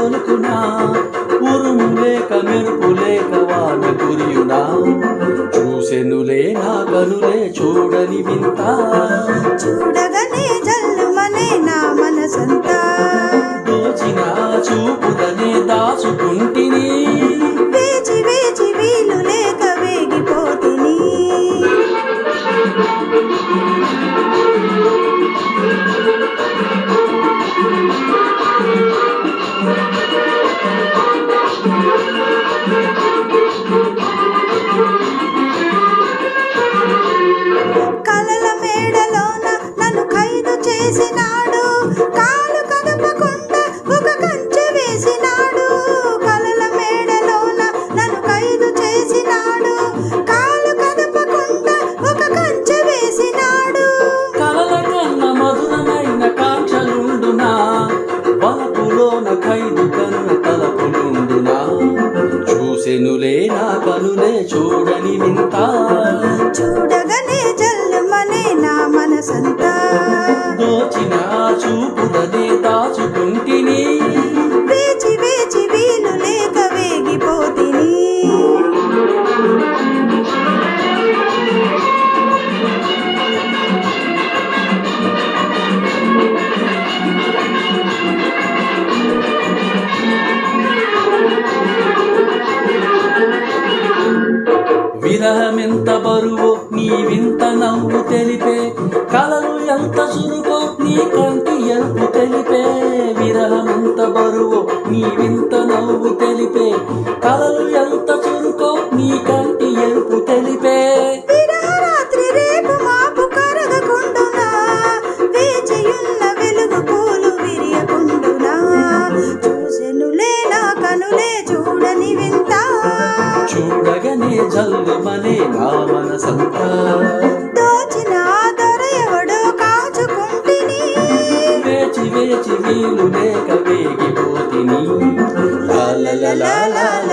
తోలుకునా ఉరుము లేక మెరుపు లేక వాన కురియునా. చూసెనులే నా కనులే చూడని వింత. చూడగలే చూసెనులే నా కనులే చూడని వింత. వింత నవ్వు తెలిపే కలలు ఎంత చురుకో నీ కంటి ఎరుపు తెలిపే విరహమెంత బరువు నీ వింత నవ్వు తెలిపే కలలు ఎంత చురుకో నీ కంటి ఎరుపు తెలిపే. జల్లుమనే నా మనసంతా దోచిన దొర ఎవడో కాచుకుంటిని? వేచి వేచి వీలు లేక వేగిపోతిని. లా లా లా లా లా